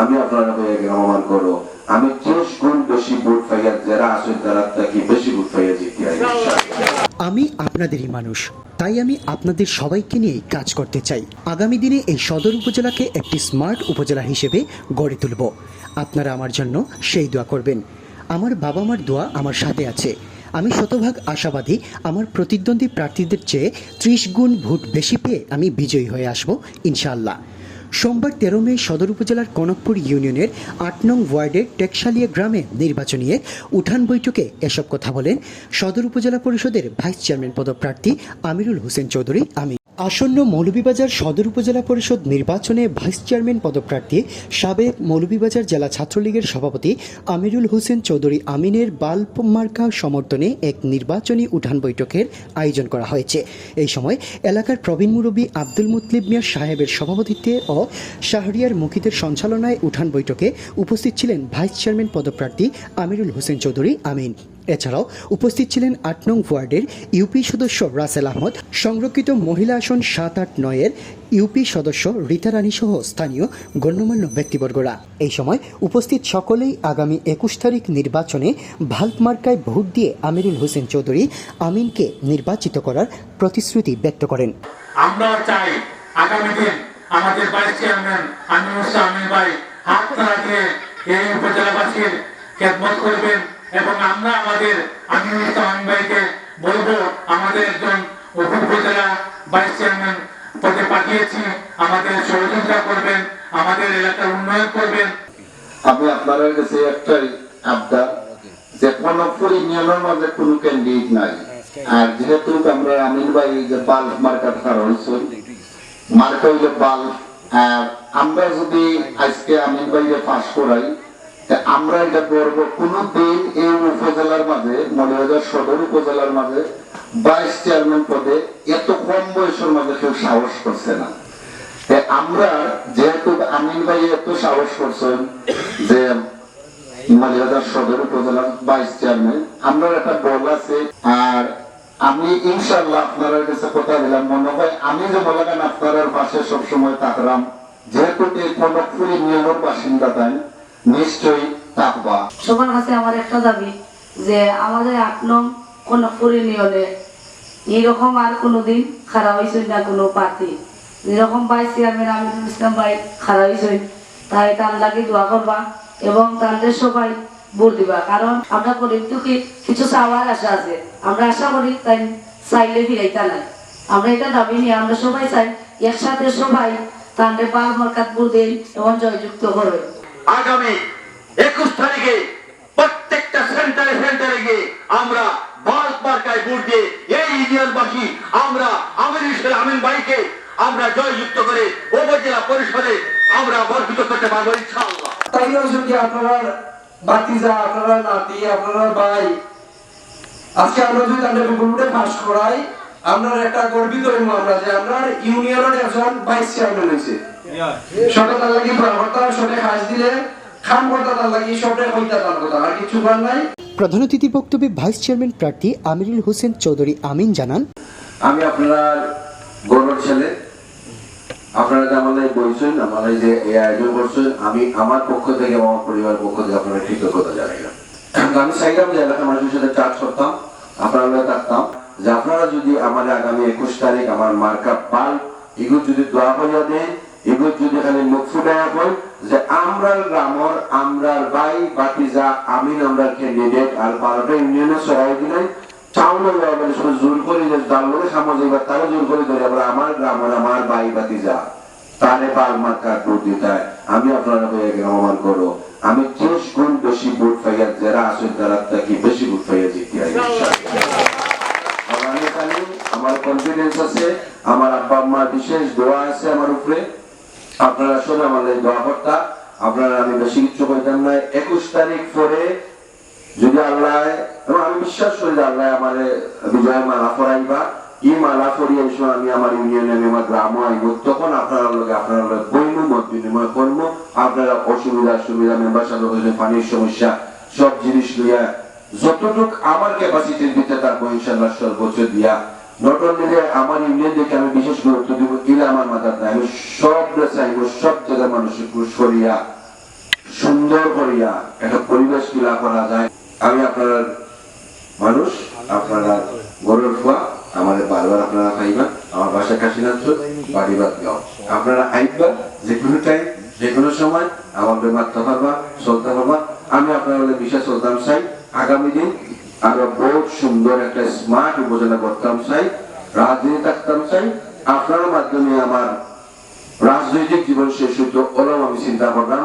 আমি আপনারা হয়ে অপমান করো। আমি ত্রিশ গুণ বেশি বুট পাইয়া যারা আসেন তারা থাকি বেশি বুট পাইয়া জিতে আমি আপনাদেরই মানুষ, তাই আমি আপনাদের সবাইকে নিয়ে কাজ করতে চাই। আগামী দিনে এই সদর উপজেলাকে একটি স্মার্ট উপজেলা হিসেবে গড়ে তুলব। আপনারা আমার জন্য সেই দোয়া করবেন। আমার বাবা মার দোয়া আমার সাথে আছে। আমি শতভাগ আশাবাদী, আমার প্রতিদ্বন্দ্বী প্রার্থীদের চেয়ে ত্রিশ গুণ ভোট বেশি পেয়ে আমি বিজয়ী হয়ে আসব, ইনশাআল্লাহ। সোমবার তেরো মে সদর উপজেলার কনকপুর ইউনিয়নের আট নং ওয়ার্ডের টেকশালিয়া গ্রামে নির্বাচনী উঠান বৈঠকে এসব কথা বলেন সদর উপজেলা পরিষদের ভাইস চেয়ারম্যান পদপ্রার্থী আমিরুল হোসেন চৌধুরী। আমি আসন্ন মৌলভীবাজার সদর উপজেলা পরিষদ নির্বাচনে ভাইস চেয়ারম্যান পদপ্রার্থী সাবেক মৌলভীবাজার জেলা ছাত্রলীগের সভাপতি আমিরুল হোসেন চৌধুরী আমিনের বাল্ব মার্কা সমর্থনে এক নির্বাচনী উঠান বৈঠকের আয়োজন করা হয়েছে। এই সময় এলাকার প্রবীণ মুরব্বী আব্দুল মুতলিব মিয়া সাহেবের সভাপতিত্বে ও শাহরিয়ার মুখিদের সঞ্চালনায় উঠান বৈঠকে উপস্থিত ছিলেন ভাইস চেয়ারম্যান পদপ্রার্থী আমিরুল হোসেন চৌধুরী আমিন। এছাড়াও উপস্থিত ছিলেন আট নং ওয়ার্ডের ইউপি সদস্য রাসেল আহমদ, সংরক্ষিত মহিলা আসন সাত আট নয়ের ইউপি সদস্য রীতা রানী সহ স্থানীয় গণ্যমান্য ব্যক্তিবর্গরা। এই সময় উপস্থিত সকলেই আগামী একুশ তারিখ নির্বাচনে ভাল্প মার্কায় ভোট দিয়ে আমিরুল হোসেন চৌধুরী আমিনকে নির্বাচিত করার প্রতিশ্রুতি ব্যক্ত করেন। আমরাও চাই আগামী দিন আমাদের ভাইস চেয়ারম্যান আমির মুসা আমির ভাই হাত এই উপজেলাবাসীর খেদমত করবেন। এবং আমরা আমাদের মুসা ভাইকে বলব, আমাদের একজন উপজেলা ভাইস চেয়ারম্যান পদে পাঠিয়েছি, আমাদের সহযোগিতা করবেন, আমাদের এলাকার উন্নয়ন করবেন। আমি আপনাদের কাছে একটাই আবদার, যে কনকপুর ইউনিয়নের মাঝে কোনো ক্যান্ডিডেট নাই। আর যেহেতু আমরা আমিন ভাই যে বাল্ব মার্কার কারণ মার্কা হইলে বাল্ব আর আমরা যদি আজকে আমিন ভাইকে পাস করাই আমরা এটা করব কোন দিন এই উপজেলার মাঝে মলিবাজার সদর উপজেলার মাঝে ভাইস চেয়ারম্যান পদে এত কম বয়সের মাঝে কেউ সাহস করছে না। আমরা যেহেতু আমিন ভাই এত সাহস করছেন যে মালিবাজার সদর উপজেলার ভাইস চেয়ারম্যান আমরা একটা বল আছে আর আমি ইনশাল্লাহ আপনার কাছে কথা দিলাম, মনে হয় আমি যে বলাগান আপনার পাশে সবসময় থাকলাম, যেহেতু এই কনকপুরি নিয়মের বাসিন্দা তাই। নিশ্চয়ই থাকবা সবার কাছে আমার একটা দাবি, যে আমাদের আট নং কোনো পরিনিয়নে এইরকম আর কোনোদিন খারাপ হয়েছে না কোনো প্রার্থী যেরকম ভাই চেয়ারম্যান আমিরুল ইসলাম ভাই খারাপ হয়েছে তাই তার লাগে দোয়া করবা এবং তাদের সবাই ভোট দিবা। কারণ আমরা গরিব দুঃখী, কিছু চাওয়ার আশা আছে। আমরা আশা করি তাই চাইলে ফিরাইতা নাই। আমরা এটা দাবি নিয়ে, আমরা সবাই চাই একসাথে সবাই তাদের বাল মরকাত ভোট দিন এবং জয়যুক্ত করে আগামী একুশ তারিখে প্রত্যেকটা সেন্টারে সেন্টারে গিয়ে আমরা বাল্ক মার্কায় ভোট দিয়ে এই ইউনিয়নবাসী আমরা আমির আমিন ভাইকে আমরা জয়যুক্ত করে উপজেলা পরিষদে আমরা বর্ধিত করতে পারব, ইনশাআল্লাহ। তাই যদি আপনারা বাতিজা, আপনারা নাতি, আপনারা ভাই? আজকে আমরা যদি তাদের গ্রুপে পাস করাই আমরা একটা গর্বিত আমরা যে আমরা ইউনিয়নের একজন ভাইস চেয়ারম্যান হয়েছে। সবে তার লাগি কথা সবে খাস দিলে খাম কথা তার লাগি সবে হইতা তার কথা আর কিছু করার নাই। প্রধান অতিথির বক্তব্যে ভাইস চেয়ারম্যান প্রার্থী আমিরুল হোসেন চৌধুরী আমিন জানান আমি আপনার গর্বের ছেলে। আপনারা যে আমাদের বলছেন আমাদের যে এই আয়োজন করছেন আমি আমার পক্ষ থেকে আমার পরিবার পক্ষ থেকে আপনারা কৃতজ্ঞতা জানাইলাম আমি চাইলাম যে এলাকার মানুষের সাথে চার্জ করতাম আপনারা থাকতাম। যে আপনারা যদি আমার আগামী একুশ তারিখ আমার মার্কা পাল এগুলো যদি দোয়া করিয়া দেন, এগুলো যদি খালি মুখ ফুটাইয়া কই, যে আমরার গ্রামর, আমরার ভাই বাতিজা আমিন আমরা ক্যান্ডিডেট আর বারোটা ইউনিয়নে সরাই চাউল মানে আমার আমার পাল। আমি আপনারা আমি বেশি ভোট পাইয়া যারা আসেন তারা বেশি পাইয়া কনফিডেন্স আছে, আমার আব্বা আম্মার বিশেষ দোয়া আছে আমার উপরে। আপনারা শুনে আমার এই দোয়া কর্তা। আপনারা আমি বেশি কিছু কইতাম না। একুশ তারিখ পরে যদি আল্লাহ, এবং আমি বিশ্বাস করি যে আল্লাহ আমার বিজয় মালা ফরাইবা। ই মালা ফরিয়ে এসে আমি আমার ইউনিয়নে আমি আমার গ্রাম আইব। তখন আপনারা লোকে আপনারা লোক বইব মত বিনিময় করব আপনারা অসুবিধা সুবিধা মেম্বার সাথে হইলে পানির সমস্যা, সব জিনিস লইয়া যতটুক আমার ক্যাপাসিটির ভিতরে থাকব ইনশাল্লাহ সর্বোচ্চ দিয়া নট অনলি যে আমার ইউনিয়ন দেখে আমি বিশেষ গুরুত্ব দিব এটা আমার মাথার নাই আমি সব চাইব সব জায়গার মানুষের সরিয়া সুন্দর করিয়া একটা পরিবেশ তুলা করা যায়। আমি আপনার মানুষ, আপনারা গরুর ফুয়া আমাদের বারবার আপনারা খাইবা। আমার বাসা কাশীনাথ বাড়ি বাদ গাও আপনারা আইবা, যে কোনো টাইম যে কোনো সময়, আমার মারতে পারবা চলতে পারবা আমি আপনাদের বিশ্বাস চলতাম চাই। আগামী দিন আরও বহুত সুন্দর একটা স্মার্ট উপজেলা করতাম চাই রাজনীতি থাকতাম চাই আপনার মাধ্যমে আমার রাজনৈতিক জীবন শেষ হইতো, ওরাও আমি চিন্তা করলাম